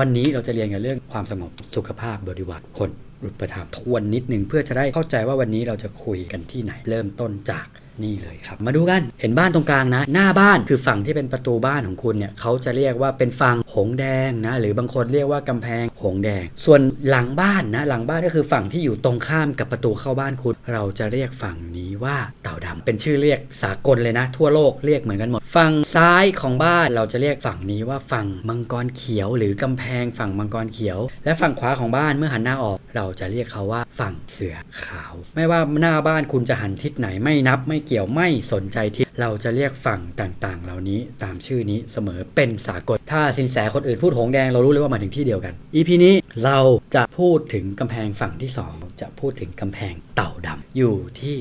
วันนี้เราจะเรียนกันเรื่องความสงบสุขภาพบริวารคนอุปถัมภ์ทวนนิดหนึ่งเพื่อจะได้เข้าใจว่าวันนี้เราจะคุยกันที่ไหน เริ่มต้นจาก นี่เลยครับ มาดูกันเห็นบ้านตรงกลางนะ หน้าบ้านคือฝั่งที่เป็นประตูบ้านของคุณเนี่ยเขาจะเรียกว่าเป็นฝั่งหงแดงนะ หรือบางคนเรียกว่ากำแพงหงแดง ส่วนหลังบ้านนะ หลังบ้านก็คือฝั่งที่อยู่ตรงข้ามกับประตูเข้าบ้านคุณ เราจะเรียกฝั่งนี้ว่าเต่าดำเป็นชื่อเรียกสากลเลยนะ ทั่วโลกเรียกเหมือนกันหมด ฝั่งซ้ายของบ้านเราจะเรียกฝั่งนี้ว่าฝั่งมังกรเขียว หรือกำแพงฝั่งมังกรเขียว และฝั่งขวาของบ้านเมื่อหันหน้าออก เราจะเรียกเขาว่าฝั่งเสือขาว ไม่ว่าหน้าบ้านคุณจะหันทิศไหนไม่นับไม่เกี่ยวไม่สนใจทิศเราจะเรียกฝั่งต่างๆ เหล่านี้ตามชื่อนี้เสมอเป็นสากล ถ้าสินแสคนอื่นพูดหงแดงเรารู้เลยว่ามาถึงที่เดียวกัน EP นี้เราจะพูดถึงกำแพงฝั่งที่สองจะพูดถึงกำแพงเต่าดำอยู่ที่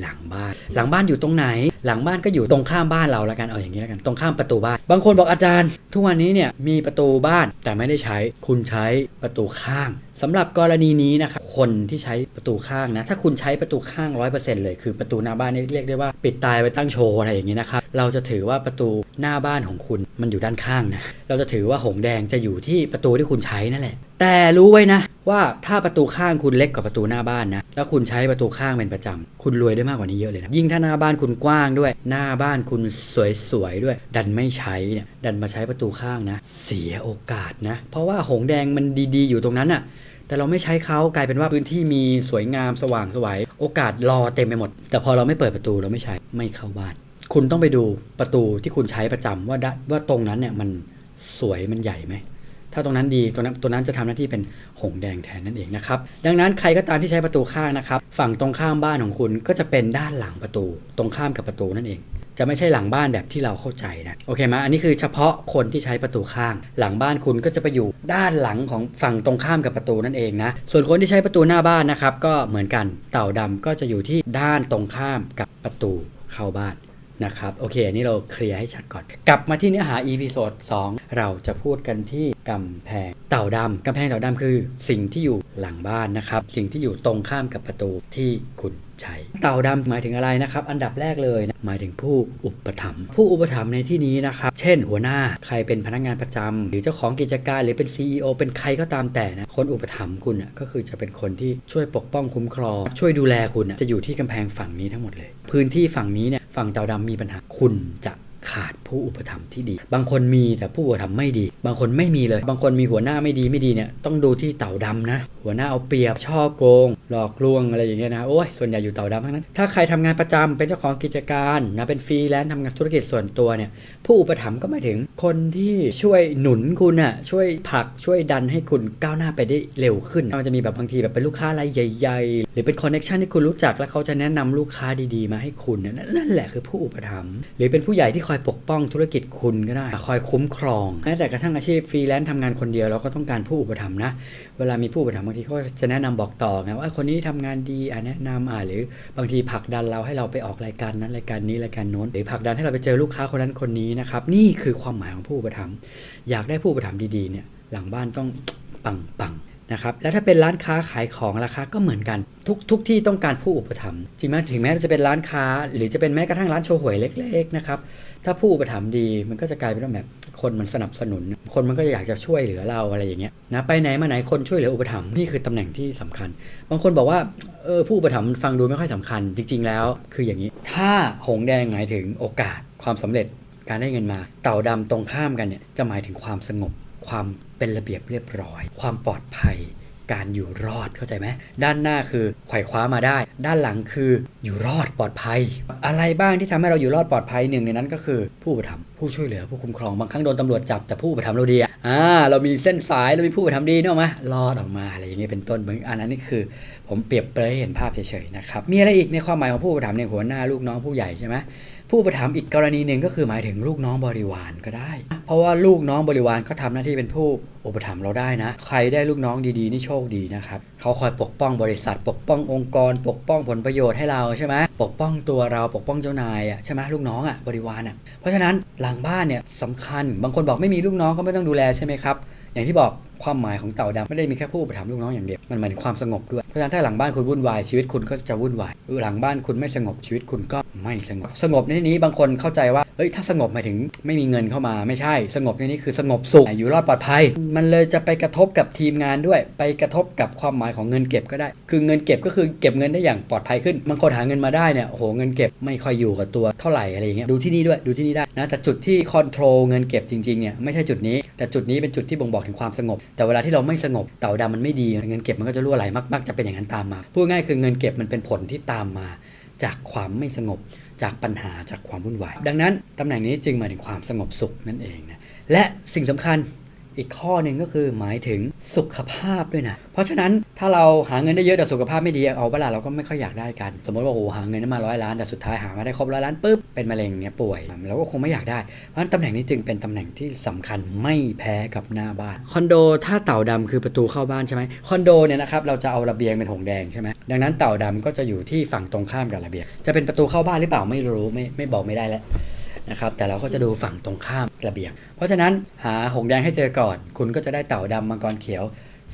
หลังบ้าน หลังบ้านอยู่ตรงไหน หลังบ้านก็อยู่ตรงข้ามบ้านเราละกัน เอาอย่างนี้ละกัน ตรงข้ามประตูบ้าน บางคนบอกอาจารย์ ทุกวันนี้เนี่ยมีประตูบ้านแต่ไม่ได้ใช้ คุณใช้ประตูข้าง สำหรับกรณีนี้นะครับคนที่ใช้ประตูข้างนะถ้าคุณใช้ประตูข้าง 100%เลยคือประตูหน้าบ้านนี่เรียกได้ว่าปิดตายไว้ตั้งโชว์อะไรอย่างนี้นะครับเราจะถือว่าประตูหน้าบ้านของคุณมันอยู่ด้านข้างนะเราจะถือว่าหงแดงจะอยู่ที่ประตูที่คุณใช้นั่นแหละ แต่รู้ไว้นะ ว่าถ้าประตูข้างคุณเล็กกว่าประตูหน้าบ้านนะแล้วคุณใช้ประตูข้างเป็นประจำคุณรวยได้มากกว่านี้เยอะเลยนะยิ่งถ้าหน้าบ้านคุณกว้างด้วย หน้าบ้านคุณสวยๆด้วย ดันไม่ใช้เนี่ยดันมาใช้ประตูข้างนะ เสียโอกาสนะ เพราะว่าหงแดงมันดีๆ อยู่ตรงนั้นอะ แต่เราไม่ใช้เขากลายเป็นว่าพื้นที่มีสวยงามสว่างสวยโอกาสรอเต็มไปหมด แต่พอเราไม่เปิดประตูเราไม่ใช้ไม่เข้าบ้าน คุณต้องไปดูประตูที่คุณใช้ประจำว่าว่าตรงนั้นเนี่ยมันสวยมันใหญ่ไหมถ้าตรงนั้นดีตัวนั้นตัวนั้นจะทำหน้าที่เป็นหงแดงแทนนั่นเองนะครับ ดังนั้นใครก็ตามที่ใช้ประตูข้างนะครับ ฝั่งตรงข้ามบ้านของคุณก็จะเป็นด้านหลังประตู ตรงข้ามกับประตูนั่นเอง จะไม่ใช่หลังบ้านแบบที่เราเข้าใจนะโอเคไหมอันนี้คือเฉพาะคนที่ใช้ประตูข้าง หลังบ้านคุณก็จะไปอยู่ด้านหลังของฝั่งตรงข้ามกับประตูนั่นเองนะส่วนคนที่ใช้ประตูหน้าบ้านนะครับก็เหมือนกันเต่าดำก็จะอยู่ที่ด้านตรงข้ามกับประตูเข้าบ้านนะครับโอเคอันนี้เราเคลียร์ให้ชัดก่อน กลับมาที่เนื้อหา EP โซด2เราจะพูดกันที่กำแพงเต่าดำกำแพงเต่าดำคือ สิ่งที่อยู่หลังบ้านนะครับ สิ่งที่อยู่ตรงข้ามกับประตูที่คุณ ใช้เต่าดำหมายถึงอะไรนะครับ อันดับแรกเลยนะหมายถึงผู้อุปถัมภ์ผู้อุปถัมภ์ในที่นี้นะครับเช่น หัวหน้าใครเป็นพนักงานประจำหรือเจ้าของกิจการหรือเป็น CEO เป็นใครก็ตามแต่นะคนอุปถัมภ์คุณน่ะก็คือจะเป็นคนที่ช่วยปกป้องคุ้มครองช่วยดูแลคุณนะจะอยู่ที่กำแพงฝั่งนี้ทั้งหมดเลย พื้นที่ฝั่งนี้เนี่ยฝั่งเต่าดำมีปัญหาคุณจะ ขาดผู้อุปถัมภ์ที่ดี บางคนมีแต่ผู้อุปถัมภ์ไม่ดี บางคนไม่มีเลย บางคนมีหัวหน้าไม่ดีไม่ดีเนี่ยต้องดูที่เต่าดำนะ หัวหน้าเอาเปรียบช่อโกง หลอกลวงอะไรอย่างเงี้ยนะโอ้ยส่วนใหญ่อยู่เต่าดำทั้งนั้น ถ้าใครทำงานประจำเป็นเจ้าของกิจการนะเป็นฟรีแลนซ์ทำงานธุรกิจส่วนตัวเนี่ยผู้อุปถัมภ์ก็หมายถึงคนที่ช่วยหนุนคุณน่ะช่วยผลักช่วยดันให้คุณก้าวหน้าไปได้เร็วขึ้นมันจะมีแบบบางทีแบบเป็นลูกค้ารายใหญ่ ๆ หรือเป็นคอนเน็ชันที่คุณรู้จักแล้วเขาจะแนะนำลูกค้าดีๆ มาให้คุณนั่นแหละคือผู้อุปถัมภ์หรือเป็นผู้ใหญ่ที่คอยปกป้องธุรกิจคุณก็ได้ คอยคุ้มครองแม้แต่กระทั่งอาชีพฟรีแลนซ์ทำงานคนเดียวเราก็ต้องการผู้อุปถัมภ์นะ เวลามีผู้อุปถัมภ์บางทีเขาจะแนะนำบอกต่อไงว่าคนนี้ทำงานดีอะแนะนำอะหรือบางทีผลักดันเราให้เราไปออกรายการนั้นรายการนี้รายการโน้นหรือผลักดันให้เราไปเจอลูกค้าคนนั้นคนนี้นะครับนี่คือความหมายของผู้อุปถัมภ์อยากได้ผู้อุปถัมภ์ดีๆเนี่ยหลังบ้านต้องปังปัง นะครับแล้วถ้าเป็นร้านค้าขายของราคาก็เหมือนกัน ทุกทุกที่ต้องการผู้อุปถัมภ์จริงไหมถึงแม้จะเป็นร้านค้า หรือจะเป็นแม้กระทั่งร้านโชว์หวยเล็กๆนะครับถ้าผู้อุปถัมภ์ดีมันก็จะกลายเป็นว่าแบบคนมันสนับสนุน คนมันก็อยากจะช่วยเหลือเราอะไรอย่างเงี้ยนะไปไหนมาไหนคนช่วยเหลืออุปถัมภ์นี่คือตำแหน่งที่สำคัญ บางคนบอกว่าเออผู้อุปถัมภ์ฟังดูไม่ค่อยสำคัญ จริง ๆ แล้ว คืออย่างนี้ ถ้าหงแดงหมายถึงโอกาสความสำเร็จการได้เงินมา เต่าดำตรงข้ามกันเนี่ยจะหมายถึงความสงบ ความเป็นระเบียบเรียบร้อย ความปลอดภัย การอยู่รอดเข้าใจไหมด้านหน้าคือไขว่คว้ามาได้ ด้านหลังคืออยู่รอดปลอดภัย อะไรบ้างที่ทำให้เราอยู่รอดปลอดภัยหนึ่งในนั้นก็คือผู้อุปถัมภ์ผู้ช่วยเหลือผู้คุ้มครองบางครั้งโดนตำรวจจับแต่ผู้อุปถัมภ์เราดีอะอ่าเรามีเส้นสายเรามีผู้อุปถัมภ์ดีเนกอะไหมรอดออกมาอะไรอย่างเงี้ยเป็นต้นอันนั้นนี่คือ ผมเปรียบเปรยเห็นภาพเฉยๆนะครับมีอะไรอีกในความหมายของผู้อุปถัมภ์ในยหัวหน้าลูกน้องผู้ใหญ่ใช่ไหม ผู้อุปถัมอีกกรณีหนึ่งก็คือหมายถึงลูกน้องบริวารก็ได้ เพราะว่าลูกน้องบริวารก็ทำหน้าที่เป็นผู้อุปถัมภ์เราได้นะ ใครได้ลูกน้องดีๆนี่โชคดีนะครับเขาคอยปกป้องบริษัท ปกป้ององค์กร ปกป้องผลประโยชน์ให้เราใช่ไหมปกป้องตัวเราปกป้องเจ้านายอะใช่ไหมลูกน้องอะบริวารอะเพราะฉะนั้นหลังบ้านเนี่ยสำคัญบางคนบอกไม่มีลูกน้องก็ไม่ต้องดูแลใช่ไหมครับอย่างที่บอก ความหมายของเต่าดำไม่ได้มีแค่ผู้อุปถัมภ์ลูกน้องอย่างเดียว มันหมายถึงความสงบด้วย เพราะฉะนั้นถ้าหลังบ้านคุณวุ่นวายชีวิตคุณก็จะวุ่นวาย หลังบ้านคุณไม่สงบชีวิตคุณก็ไม่สงบ สงบในที่นี้บางคนเข้าใจว่าเอ้ย ถ้าสงบหมายถึงไม่มีเงินเข้ามาไม่ใช่ สงบในนี้คือสงบสุข อยู่รอดปลอดภัย มันเลยจะไปกระทบกับทีมงานด้วย ไปกระทบกับความหมายของเงินเก็บก็ได้ คือเงินเก็บก็คือเก็บเงินได้อย่างปลอดภัยขึ้น บางคนหาเงินมาได้เนี่ย โอ้โห เงินเก็บไม่ค่อยอยู่กับตัวเท่าไหร่อะไรอย่างเงี้ย ดูที่นี่ด้วย ดูที่นี่ได้นะ แต่จุดที่คอนโทรลเงินเก็บจริงๆเนี่ยไม่ใช่จุดนี้ แต่จุดนี้เป็นจุดที่บ่งบอกถึงความสงบแต่เวลาที่เราไม่สงบเต่าดำมันไม่ดีเงินเก็บมันก็จะรั่วไหลมากๆจะเป็นอย่างนั้นตามมา พูดง่ายคือเงินเก็บมันเป็นผลที่ตามมา จากความไม่สงบ จากปัญหาจากความวุ่นวาย ดังนั้นตำแหน่งนี้จึงหมายถึงความสงบสุขนั่นเองนะและสิ่งสำคัญ อีกข้อหนึ่งก็คือหมายถึงสุขภาพด้วยนะ เพราะฉะนั้นถ้าเราหาเงินได้เยอะแต่สุขภาพไม่ดีเอาเวลาเราก็ไม่ค่อยอยากได้กัน สมมติว่าโอ้หาเงินได้มาร้อยล้านแต่สุดท้ายหามาได้ครบร้อยล้านปุ๊บเป็นมะเร็งเนี่ยป่วยเราก็คงไม่อยากได้ เพราะฉะนั้นตำแหน่งนี้จึงเป็นตำแหน่งที่สำคัญไม่แพ้กับหน้าบ้านคอนโดถ้าเต่าดำคือประตูเข้าบ้านใช่ไหมคอนโดเนี่ยนะครับเราจะเอาระเบียงเป็นหงแดงใช่ไหมดังนั้นเต่าดำก็จะอยู่ที่ฝั่งตรงข้ามกับระเบียง จะเป็นประตูเข้าบ้านหรือเปล่าไม่รู้ไม่ไม่บอกไม่ได้แล้ว นะครับแต่เราก็จะดูฝั่งตรงข้ามระเบียง เพราะฉะนั้นหาหงแดงให้เจอก่อน คุณก็จะได้เต่าดำมังกรเขียว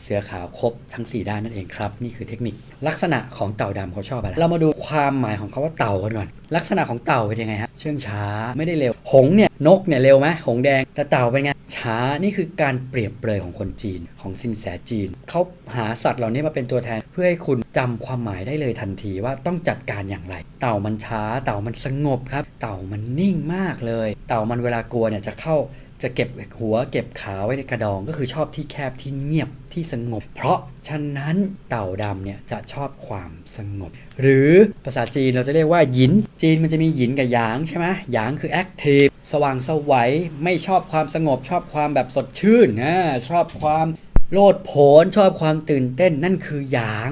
เสือขาวครบทั้ง 4 ด้านนั่นเองครับ นี่คือเทคนิค ลักษณะของเต่าดำเขาชอบอะไรเรามาดูความหมายของเขาว่าเต่ากันก่อน ลักษณะของเต่าเป็นยังไงฮะเชื่องช้าไม่ได้เร็ว หงเนี่ยนกเนี่ยเร็วไหมหงแดงแต่เต่าเป็นไงช้านี่คือการเปรียบเปรยของคนจีนของสินแสจีนเขาหาสัตว์เหล่านี้มาเป็นตัวแทน เพื่อให้คุณจำความหมายได้เลยทันทีว่าต้องจัดการอย่างไร เต่ามันช้า เต่ามันสงบครับ เต่ามันนิ่งมากเลย เต่ามันเวลากลัวเนี่ยจะเข้าจะเก็บหัวเก็บขาไว้ในกระดองก็คือชอบที่แคบที่เงียบ ที่สงบ เพราะฉะนั้นเต่าดำเนี่ยจะชอบความสงบ หรือภาษาจีนเราจะเรียกว่าหยิน จีนมันจะมีหยินกับหยางใช่ไหมหยางคือแอคทีฟสว่างสวัยไม่ชอบความสงบ ชอบความแบบสดชื่นนะชอบความโลดโผนชอบความตื่นเต้นนั่นคือหยาง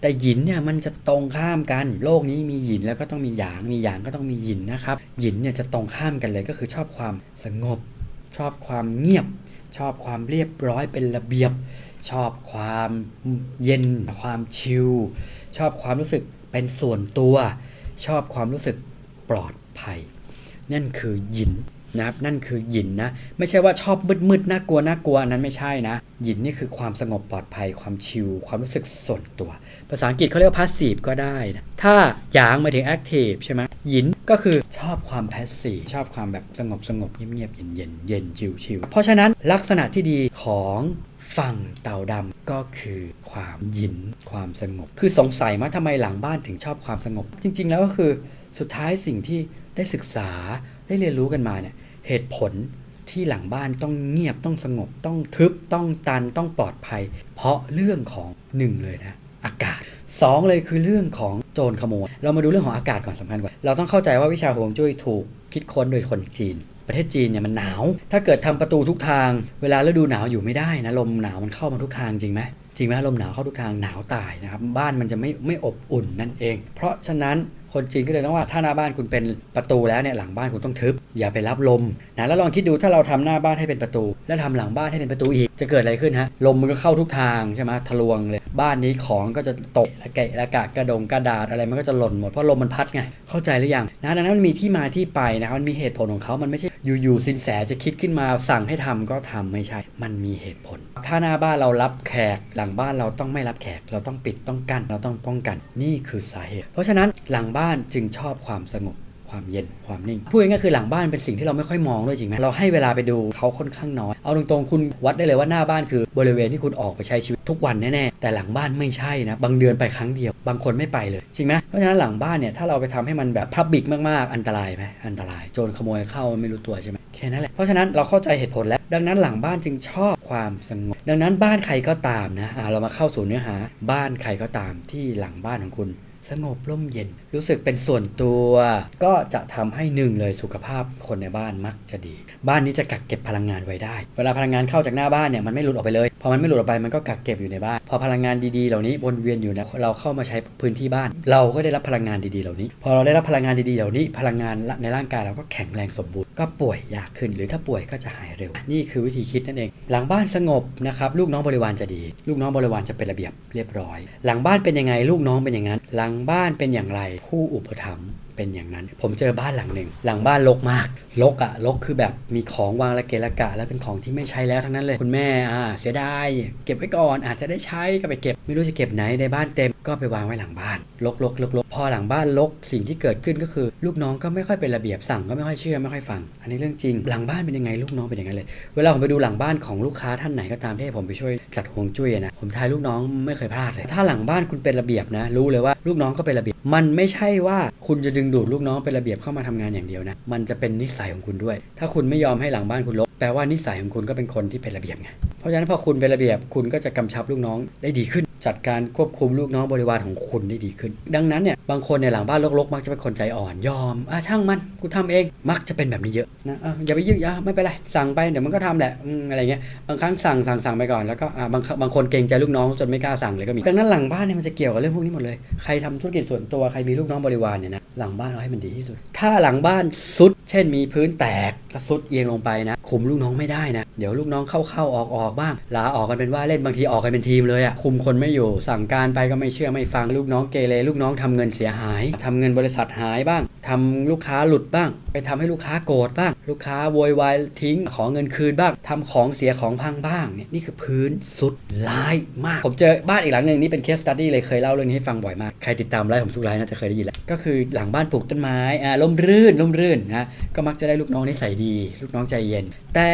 แต่หยินเนี่ยมันจะตรงข้ามกัน โลกนี้มีหยินแล้วก็ต้องมีหยาง มีหยางก็ต้องมีหยินนะครับ หยินเนี่ยจะตรงข้ามกันเลยก็คือชอบความสงบ ชอบความเงียบ ชอบความเรียบร้อยเป็นระเบียบ ชอบความเย็นความชิลชอบความรู้สึกเป็นส่วนตัว ชอบความรู้สึกปลอดภัย นั่นคือหยินนะครับนั่นคือหยินนะ ไม่ใช่ว่าชอบมืดมืดๆน่ากลัวน่ากลัวอันนั้นไม่ใช่นะหยินนี่คือความสงบปลอดภัย ความชิลความรู้สึกส่วนตัว ภาษาอังกฤษเขาเรียกว่า passive ก็ได้นะถ้าหยางมาถึง active ใช่ไหมหยินก็คือชอบความ passive ชอบความแบบสงบสงบเงียบเงียบเย็นเย็นเย็นชิลชิลเพราะฉะนั้นลักษณะที่ดีของ ฝั่งเต่าดำก็คือความหยินความสงบ คือสงสัยว่าทำไมหลังบ้านถึงชอบความสงบ จริง ๆ แล้วก็คือสุดท้ายสิ่งที่ได้ศึกษาได้เรียนรู้กันมาเนี่ยเหตุผลที่หลังบ้านต้องเงียบต้องสงบ ต้องทึบต้องตันต้องปลอดภัย เพราะเรื่องของหนึ่งเลยนะอากาศสองเลยคือเรื่องของโจรขโมย เรามาดูเรื่องของอากาศก่อนสำคัญกว่า เราต้องเข้าใจว่าวิชาฮวงจุ้ยถูกคิดค้นโดยคนจีน ประเทศจีนเนี่ยมันหนาว ถ้าเกิดทำประตูทุกทาง เวลาฤดูหนาวอยู่ไม่ได้นะลมหนาวมันเข้ามาทุกทางจริงไหมจริงไหมลมหนาวเข้าทุกทางหนาวตายนะครับบ้านมันจะไม่ไม่อบอุ่นนั่นเอง เพราะฉะนั้นคนจีนก็เลยต้องว่าถ้าหน้าบ้านคุณเป็นประตูแล้วเนี่ยหลังบ้านคุณต้องทึบ อย่าไปรับลมนะแล้วลองคิดดูถ้าเราทำหน้าบ้านให้เป็นประตู แล้วทำหลังบ้านให้เป็นประตูอีกจะเกิดอะไรขึ้นฮะลมมันก็เข้าทุกทางใช่ไหมทะลวงเลย บ้านนี้ของก็จะตกละเกะละกะกระดงกระดาษอะไรมันก็จะหล่นหมดเพราะลมมันพัดไงเข้าใจหรือยังนะดังนั้นมันมีที่มาที่ไปนะครับมันมีเหตุผลของเขามันไม่ใช่ อยู่ๆสินแสจะคิดขึ้นมาสั่งให้ทำก็ทำไม่ใช่ มันมีเหตุผล ถ้าหน้าบ้านเรารับแขกหลังบ้านเราต้องไม่รับแขก เราต้องปิดต้องกั้นเราต้องป้องกัน นี่คือสาเหตุ เพราะฉะนั้นหลังบ้านจึงชอบความสงบ ความเย็นความนิ่งพูดง่ายๆคือหลังบ้านเป็นสิ่งที่เราไม่ค่อยมองด้วยจริงไหมเราให้เวลาไปดูเขาค่อนข้างน้อยเอาตรงๆคุณวัดได้เลยว่าหน้าบ้านคือบริเวณที่คุณออกไปใช้ชีวิตทุกวันแน่ๆแต่หลังบ้านไม่ใช่นะบางเดือนไปครั้งเดียว บางคนไม่ไปเลยจริงไหมเพราะฉะนั้นหลังบ้านเนี่ยถ้าเราไปทำให้มันแบบพับบิกมากๆอันตรายไหมอันตรายโจรขโมยเข้าไม่รู้ตัวใช่ไหมแค่นั้นแหละเพราะฉะนั้นเราเข้าใจเหตุผลแล้ว ดังนั้นหลังบ้านจึงชอบความสงบดังนั้นบ้านใครก็ตามนะเรามาเข้าสู่เนื้อหาบ้านใครก็ตามที่หลังบ้านของคุณ สงบร่มเย็น รู้สึกเป็นส่วนตัว ก็จะทำให้หนึ่งเลยสุขภาพคนในบ้านมักจะดี บ้านนี้จะกักเก็บพลังงานไว้ได้ เวลาพลังงานเข้าจากหน้าบ้านเนี่ยมันไม่หลุดออกไปเลย พอมันไม่หลุดออกไปมันก็กักเก็บอยู่ในบ้าน พอพลังงานดีๆ เหล่านี้วนเวียนอยู่นี่ยเราเข้ามาใช้พื้นที่บ้าน เราก็ได้รับพลังงานดีๆ เหล่านี้ พอเราได้รับพลังงานดีๆ เหล่านี้ พลังงานในร่างกายเราก็แข็งแรงสมบูรณ์ ก็ป่วยยากขึ้น หรือถ้าป่วยก็จะหายเร็ว นี่คือวิธีคิดนั่นเอง หลังบ้านสงบนะครับ ลูกน้องบริวารจะดี ลูกน้องบริวารจะเป็นระเบียบเรียบร้อย หลังบ้านเป็นยังไงลูกน้องเป็นอย่างนั้นหลังบ้านเป็นอย่างไร ผู้อุปถัมภ์เป็นอย่างนั้น ผมเจอบ้านหลังหนึ่ง หลังบ้านรกมากรกอะรกคือแบบมีของวางระเกะระกะ แล้วเป็นของที่ไม่ใช้แล้วทั้งนั้นเลย คุณแม่อ่าเสียดายเก็บไว้ก่อนอาจจะได้ใช้ก็ไปเก็บ ไม่รู้จะเก็บไหนในบ้านเต็มก็ไปวางไว้หลังบ้านรกรกรกรกพอหลังบ้านรกสิ่งที่เกิดขึ้นก็คือ ลูกน้องก็ไม่ค่อยเป็นระเบียบสั่งก็ไม่ค่อยเชื่อไม่ค่อยฟัง อันนี้เรื่องจริง หลังบ้านเป็นยังไงลูกน้องเป็นอย่างนั้นเลย เวลาผมไปดูหลังบ้านของลูกค้าท่านไหนก็ตามที่ผมไปช่วยจัดฮวงจุ้ยนะผมทายลูกน้องไม่เคยพลาดเลยถ้าหลังบ้านคุณเป็นระเบียบนะ รู้เลยว่าลูกน้องก็เป็นระเบียบ มันไม่ใช่ว่าคุณจะดึงดูดลูกน้องเป็นระเบียบเข้ามาทำงานอย่างเดียวนะ มันจะเป็นนิสัยของคุณด้วย ถ้าคุณไม่ยอมให้หลังบ้านคุณรกแปลว่านิสัยของคุณก็เป็นคนที่เป็นระเบียบไง เพราะฉะนั้นพอคุณเป็นระเบียบคุณก็จะกำชับลูกน้องได้ดีขึ้น จัดการควบคุมลูกน้องบริวารของคุณได้ดีขึ้น ดังนั้นเนี่ยบางคนในหลังบ้านรกๆ มักจะเป็นคนใจอ่อนยอมอะช่างมันกูทำเองมักจะเป็นแบบนี้เยอะนะอะอย่าไปยึกอะไม่เป็นไรสั่งไปเดี๋ยวมันก็ทำแหละอะไรเงี้ยบางครั้งสั่งสั่งสั่งไปก่อนแล้วก็อะบางบางคนเกรงใจลูกน้องจนไม่กล้าสั่งเลยก็มีดังนั้นหลังบ้านเนี่ยมันจะเกี่ยวกับเรื่องพวกนี้หมดเลยใครทำธุรกิจส่วนตัวใครมีลูกน้องบริวารเนี่ยนะ หลังบ้านเราให้มันดีที่สุด ถ้าหลังบ้านสุด เช่นมีพื้นแตกแล้วสุดเอียงลงไปนะคุมลูกน้องไม่ได้นะ เดี๋ยวลูกน้องเข้าๆออกออกบ้าง ลาออกกันเป็นว่าเล่นบางทีออกกันเป็นทีมเลยอะคุมคนไม่อยู่ สั่งการไปก็ไม่เชื่อไม่ฟังลูกน้องเกเรลูกน้องทำเงินเสียหายทำเงินบริษัทหายบ้าง ทำลูกค้าหลุดบ้าง ไปทำให้ลูกค้าโกรธบ้าง ลูกค้าโวยวายทิ้งขอเงินคืนบ้างทำของเสียของพังบ้างเนี่ยนี่คือพื้นสุดร้ายมาก ผมเจอบ้านอีกหลังหนึ่งนี่เป็นเคสตัดดี้เลยเคยเล่าเรื่องนี้ให้ฟังบ่อยมาก ใครติดตามไลฟ์ผมทุกไลฟ์น่าจะเคยได้ยินแหละก็คือหลังบ้านปลูกต้นไม้อ่าล่มรื่นล่มรื่นนะก็มักจะได้ลูกน้องนิสัยดี ลูกน้องใจเย็น แต่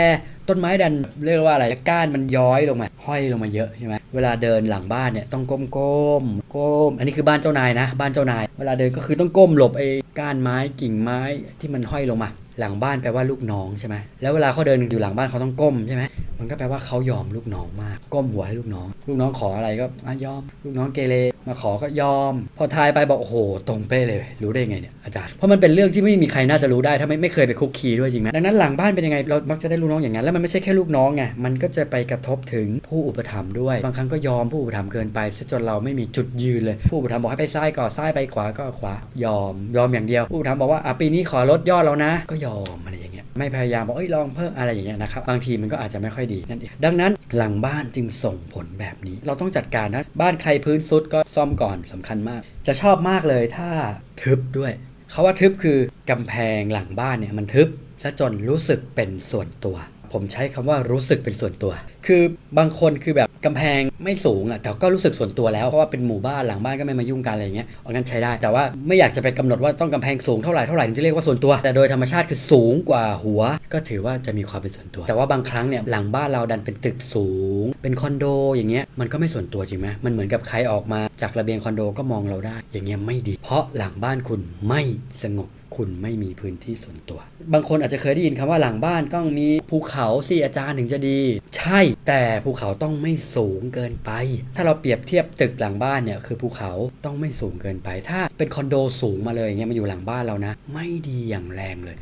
ต้นไม้ดันเรียกว่าอะไรก้านมันย้อยลงมาห้อยลงมาเยอะใช่ไหม เวลาเดินหลังบ้านเนี่ยต้องก้มก้มๆก้ม อันนี้คือบ้านเจ้านายนะ บ้านเจ้านาย เวลาเดินก็คือต้องก้มหลบไอ้ก้านไม้กิ่งไม้ที่มันห้อยลงมา หลังบ้านแปลว่าลูกน้องใช่ไหมแล้วเวลาเขาเดินอยู่หลังบ้านเขาต้องก้มใช่ไหมมันก็แปลว่าเขายอมลูกน้องมาก ก้มหัวให้ลูกน้อง ลูกน้องขออะไรก็อยอม ลูกน้องเกเรมาขอก็ยอม พอทายไปบอกโอ้โหตรงเป๊ะเลย รู้ได้ไงเนี่ยอาจารย์เพราะมันเป็นเรื่องที่ไม่มีใครน่าจะรู้ได้ถ้าไม่ไม่เคยไปคุกคีด้วยจริงไหมดังนั้นหลังบ้านเป็นยังไงเรามักจะได้ลูกน้องอย่างนั้นแล้วมันไม่ใช่แค่ลูกน้องไงมันก็จะไปกระทบถึงผู้อุปถัมภ์ด้วยบางครั้งก็ยอมผู้อุปถัมภ์เกินไปซะจนเราไม่มีจุดยืนเลย ผู้อุปถัมภ์บอกให้ไปซ้ายก็ซ้ายไปขวาก็ขวายอม ยอมอย่างเดียว ผู้อุปถัมภ์บอกว่าอะปีนี้ขอลดยอดแล้วนะก็ยอมอะไรอย่างเงี้ยไม่พยายามบอกเอ้ยลองเพิ่มอะไรอย่างเงี้ยนะครับบางทีมันก็อาจจะไม่ค่อยดีนั่นเองดังนั้นหลังบ้านจึงส่งผลแบบนี้ เราต้องจัดการนะบ้านใครพื้นซุดก็ซ่อมก่อนสำคัญมาก จะชอบมากเลยถ้าทึบด้วยเขาว่าทึบคือกำแพงหลังบ้านเนี่ยมันทึบซะจนรู้สึกเป็นส่วนตัว ผมใช้คำว่ารู้สึกเป็นส่วนตัว คือบางคนคือแบบกำแพงไม่สูงอะแต่ก็รู้สึกส่วนตัวแล้ว เพราะว่าเป็นหมู่บ้านหลังบ้านก็ไม่มายุ่งกันอะไรอย่างเงี้ยเอางั้นใช้ได้ แต่ว่าไม่อยากจะไปกำหนดว่าต้องกำแพงสูงเท่าไหร่เท่าไหร่ถึงจะเรียกว่าส่วนตัว แต่โดยธรรมชาติคือสูงกว่าหัว ก็ถือว่าจะมีความเป็นส่วนตัว แต่ว่าบางครั้งเนี่ยหลังบ้านเราดันเป็นตึกสูง เป็นคอนโดอย่างเงี้ยมันก็ไม่ส่วนตัวจริงไหมมันเหมือนกับใครออกมาจากระเบียงคอนโดก็มองเราได้ อย่างเงี้ยไม่ดี เพราะหลังบ้านคุณไม่สงบ คุณไม่มีพื้นที่ส่วนตัว บางคนอาจจะเคยได้ยินคำว่าหลังบ้านต้องมีภูเขาสิอาจารย์ถึงจะดี ใช่ แต่ภูเขาต้องไม่สูงเกินไป ถ้าเราเปรียบเทียบตึกหลังบ้านเนี่ยคือภูเขาต้องไม่สูงเกินไป ถ้าเป็นคอนโดสูงมาเลยอย่างเงี้ยมาอยู่หลังบ้านเรานะ ไม่ดีอย่างแรงเลย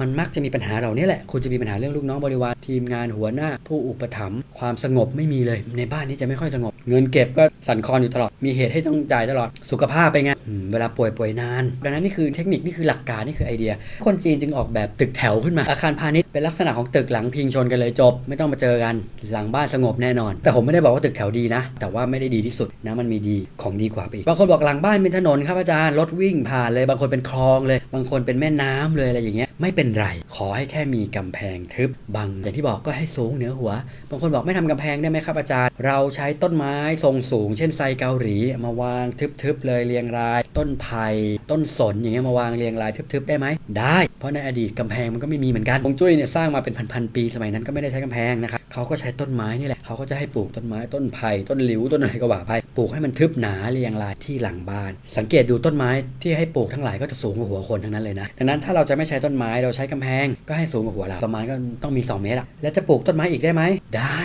มันมักจะมีปัญหาเหล่านี้แหละคุณจะมีปัญหาเรื่องลูกน้องบริวารทีมงานหัวหน้า ผู้อุปถัมภ์ความสงบไม่มีเลย ในบ้านนี้จะไม่ค่อยสงบ เงินเก็บก็สั่นคลอนอยู่ตลอด มีเหตุให้ต้องจ่ายตลอดสุขภาพเป็นไงเวลาป่วยป่วยนาน ดังนั้นนี่คือเทคนิคนี่คือหลักการนี่คือไอเดีย คนจีนจึงออกแบบตึกแถวขึ้นมาอาคารพาณิชย์เป็นลักษณะของตึกหลังพิงชนกันเลยจบ ไม่ต้องมาเจอกันหลังบ้านสงบแน่นอน แต่ผมไม่ได้บอกว่าตึกแถวดีนะ แต่ว่าไม่ได้ดีที่สุดนะมันมีดีของดีกว่าไปอีกบางคนบอกหลังบ้านเป็นถนนครับอาจารย์รถวิ่งผ่านเลยบางคนเป็นคลองเลย บางคนเป็นแม่น้ำเลยอะไรอย่างเงี้ยไม่เป็นไร ขอให้แค่มีกำแพงทึบบังอย่างที่บอกก็ให้สูงเหนือหัว บางคนบอกไม่ทำกำแพงได้ไหมครับอาจารย์ เราใช้ต้นไม้ทรงสูง เช่นไทรเกาหลีมาวางทึบๆเลยเรียงราย ต้นไผ่ต้นสนอย่างเงี้ยมาวางเรียงรายทึบๆได้ไหมได้ เพราะในอดีตกำแพงมันก็ไม่มีเหมือนกันฮวงจุ้ยเนี่ยสร้างมาเป็นพันๆปีสมัยนั้นก็ไม่ได้ใช้กำแพงนะครับเขาก็ใช้ต้นไม้นี่แหละเขาก็จะให้ปลูกต้นไม้ต้นไผ่ต้นหลิวต้นอะไรก็ว่าไปปลูกให้มันทึบหนาเรียงรายที่หลังบ้าน สังเกตดูต้นไม้ที่ให้ปลูกทั้งหลายก็จะสูงกว่าหัวคนทั้งนั้นเลยนะดังนั้นถ้าเราจะไม่ใช้ต้นไม้เราใช้กำแพงก็ให้สูงกว่าหัวเรา ประมาณก็ต้องมี 2 เมตรอะแล้วจะปลูกต้นไม้อีกได้ไหม ได้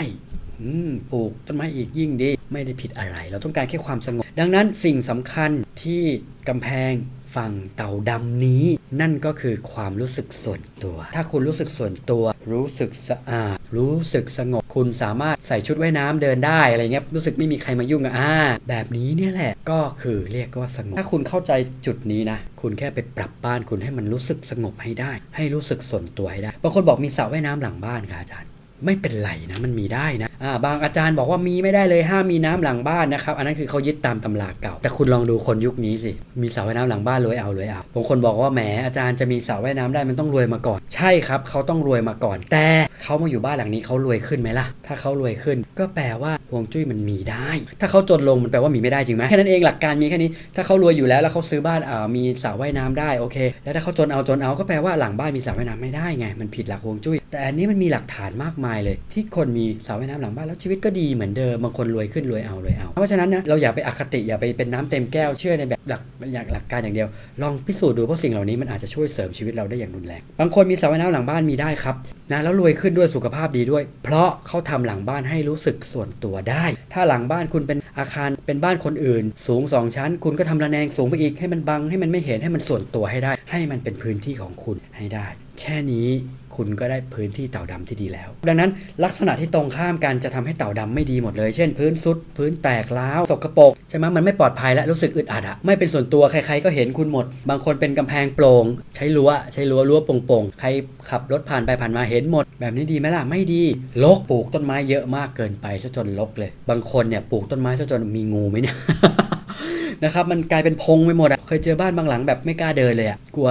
ปลูกต้นไม้อีกยิ่งดี ไม่ได้ผิดอะไร เราต้องการแค่ความสงบ ดังนั้นสิ่งสำคัญที่กำแพง ฝั่งเต่าดำนี้ นั่นก็คือความรู้สึกส่วนตัว ถ้าคุณรู้สึกส่วนตัว รู้สึกสะอาด รู้สึกสงบ คุณสามารถใส่ชุดว่ายน้ำเดินได้อะไรเงี้ยรู้สึกไม่มีใครมายุ่งอะอ่าแบบนี้เนี่ยแหละก็คือเรียกว่าสงบ ถ้าคุณเข้าใจจุดนี้นะ คุณแค่ไปปรับบ้านคุณให้มันรู้สึกสงบให้ได้ ให้รู้สึกส่วนตัวให้ได้บางคนบอกมีสระว่ายน้ำหลังบ้านค่ะอาจารย์ ไม่เป็นไรนะมันมีได้นะอ่าบางอาจารย์บอกว่ามีไม่ได้เลยห้ามมีน้ำหลังบ้านนะครับ อันนั้นคือเขายึดตามตำราเก่า แต่คุณลองดูคนยุคนี้สิ มีสระว่ายน้ำหลังบ้านรวยเอารวยเอาบางคนบอกว่าแหมอาจารย์จะมีสระว่ายน้ำได้มันต้องรวยมาก่อน ใช่ครับเขาต้องรวยมาก่อน แต่เขามาอยู่บ้านหลังนี้เขารวยขึ้นไหมล่ะ ถ้าเขารวยขึ้น ก็แปลว่าฮวงจุ้ยมันมีได้ ถ้าเขาจนลงมันแปลว่ามีไม่ได้จริงไหมแค่นั้นเองหลักการมีแค่นี้ ถ้าเขารวยอยู่แล้วแล้วเขาซื้อบ้านอ่ามีสระว่ายน้ำได้โอเค แล้วถ้าเขาจนเอาจนเอาก็แปลว่าหลังบ้านมีสระว่ายน้ำไม่ได้ไงมันผิดหลักฮวงจุ้ยแต่อันนี้มันมีหลักฐานมากมายเลย ที่คนมีสระว่ายน้ำหลังบ้านแล้วชีวิตก็ดีเหมือนเดิมบางคนรวยขึ้นรวยเอารวยเอา เพราะฉะนั้นนะเราอย่าไปอคติอย่าไปเป็นน้ำเต็มแก้วเชื่อในแบบหลักอย่างหลักการอย่างเดียว ลองพิสูจน์ดูเพราะสิ่งเหล่านี้มันอาจจะช่วยเสริมชีวิตเราได้อย่างรุนแรงบางคนมีสระว่ายน้ำหลังบ้านมีได้ครับนะแล้วรวยขึ้นด้วยสุขภาพดีด้วย เพราะเขาทำหลังบ้านให้รู้สึกส่วนตัวได้ ถ้าหลังบ้านคุณเป็นอาคารเป็นบ้านคนอื่น สูงสองชั้น คุณก็ทำระแนงสูงไปอีกให้มันบังให้มันไม่เห็นให้มันส่วนตัวให้ได้ ให้มันเป็นพื้นที่ของคุณให้ได้ แค่นี้ คุณก็ได้พื้นที่เต่าดำที่ดีแล้ว ดังนั้นลักษณะที่ตรงข้ามกันจะทำให้เต่าดำไม่ดีหมดเลย เช่น พื้นซุด พื้นแตกร้าวสกปรกใช่ไหมมันไม่ปลอดภัยและรู้สึกอึดอัดอะไม่เป็นส่วนตัวใครๆก็เห็นคุณหมด บางคนเป็นกำแพงโปร่งใช้รั้วใช้รั้วรั้วโปร่งๆใครขับรถผ่านไปผ่านมาเห็นหมด แบบนี้ดีไหมล่ะไม่ดีลกปลูกต้นไม้เยอะมากเกินไปซะจนลกเลย บางคนเนี่ยปลูกต้นไม้ซะจนมีงูไหมเนี่ยนะครับมันกลายเป็นพงไปหมดอะเคยเจอบ้านบางหลังแบบไม่กล้าเดินเลยอะกลัว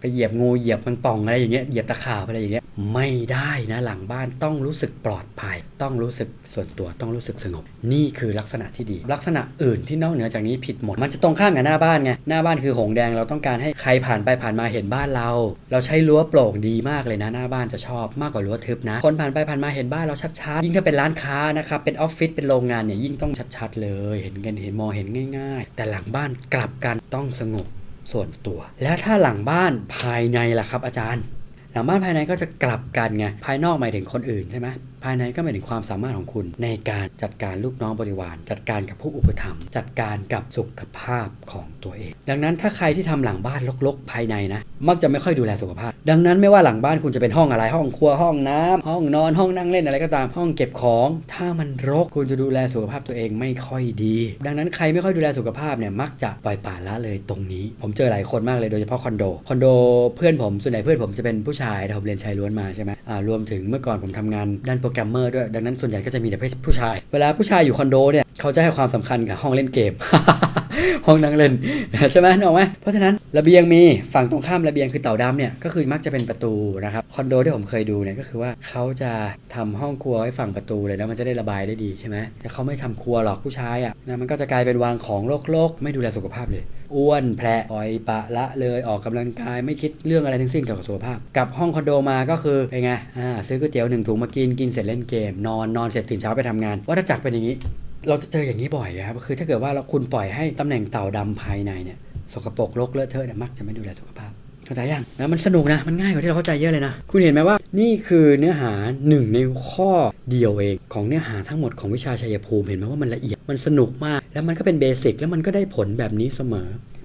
ไปเหยียบงูเหยียบมังป่องอะไรอย่างเงี้ยเหยียบตะขาบอะไรอย่างเงี้ยไม่ได้นะหลังบ้านต้องรู้สึกปลอดภัย ต้องรู้สึกส่วนตัวต้องรู้สึกสงบ นี่คือลักษณะที่ดี ลักษณะอื่นที่นอกเหนือจากนี้ผิดหมด มันจะตรงข้ามกับหน้าบ้านไงหน้าบ้านคือหงแดงเราต้องการให้ใครผ่านไปผ่านมาเห็นบ้านเรา เราใช้รั้วโปร่งดีมากเลยนะหน้าบ้านจะชอบมากกว่ารั้วทึบนะ คนผ่านไปผ่านมาเห็นบ้านเราชัดๆยิ่งถ้าเป็นร้านค้านะครับเป็นออฟฟิศเป็นโรงงานเนี่ยยิ่งต้องชัดๆ เลย เห็นกันเห็นมองเห็นง่าย ๆ แต่หลังบ้านกลับกันต้องสงบ ส่วนตัว แล้วถ้าหลังบ้านภายในล่ะครับอาจารย์ หลังบ้านภายในก็จะกลับกันไงภายนอกหมายถึงคนอื่นใช่ไหม ภายในก็หมายถึงความสามารถของคุณ ในการจัดการลูกน้องบริวาร จัดการกับผู้อุปถัมภ์จัดการกับสุขภาพของตัวเอง ดังนั้นถ้าใครที่ทำหลังบ้านรกๆ ภายในนะ มักจะไม่ค่อยดูแลสุขภาพ ดังนั้นไม่ว่าหลังบ้านคุณจะเป็นห้องอะไรห้องครัวห้องน้ำห้องนอนห้องนั่งเล่นอะไรก็ตามห้องเก็บของ ถ้ามันรกคุณจะดูแลสุขภาพตัวเองไม่ค่อยดี ดังนั้นใครไม่ค่อยดูแลสุขภาพเนี่ยมักจะปล่อยปละละเลยตรงนี้ ผมเจอหลายคนมากเลยโดยเฉพาะคอนโดคอนโดเพื่อนผมส่วนใหญ่เพื่อนผมจะเป็นผู้ชายแต่ผมเรียนชายล้วนมาใช่ไหมอ่ารวมถึงเมื่อก่อนผมทำงานด้านโปรแกรมเมอร์ด้วย ดังนั้นส่วนใหญ่ก็จะมีแต่ผู้ชาย เวลาผู้ชายอยู่คอนโดเนี่ยเขาจะให้ความสำคัญกับห้องเล่นเกม ห้องนั่งเล่นใช่ไหมนึกออกไหมเพราะฉะนั้นระเบียงมีฝั่งตรงข้ามระเบียงคือเต่าดำเนี่ยก็คือมักจะเป็นประตูนะครับคอนโดที่ผมเคยดูเนี่ยก็คือว่าเขาจะทำห้องครัวไว้ฝั่งประตูเลยแล้วมันจะได้ระบายได้ดีใช่ไหมแต่เขาไม่ทำครัวหรอกผู้ชายอะนะมันก็จะกลายเป็นวางของโลกๆไม่ดูแลสุขภาพเลย อ้วนแผลปล่อยปะละเลยออกกำลังกายไม่คิดเรื่องอะไรทั้งสิ้นเกี่ยวกับสุขภาพ กลับห้องคอนโดมาก็คือเป็นไงอ่าซื้อก๋วยเตี๋ยวหนึ่งถุงมากินกินเสร็จเล่นเกม นอนนอนเสร็จตื่นเช้าไปทำงานวัฏจักรเป็นอย่างนี้ เราจะเจออย่างนี้บ่อยครับคือถ้าเกิดว่าเราคุณปล่อยให้ตำแหน่งเต่าดำภายในเนี่ยสกปรกรกเลอะเทอะเนี่ยมักจะไม่ดูแลสุขภาพ เข้าใจยังนะมันสนุกนะ มันง่ายกว่าที่เราเข้าใจเยอะเลยนะ คุณเห็นไหมว่า นี่คือเนื้อหาหนึ่งในข้อเดียวเอง ของเนื้อหาทั้งหมดของวิชาชัยภูมิ เห็นไหมว่ามันละเอียด มันสนุกมาก แล้วมันก็เป็นเบสิก แล้วมันก็ได้ผลแบบนี้เสมอ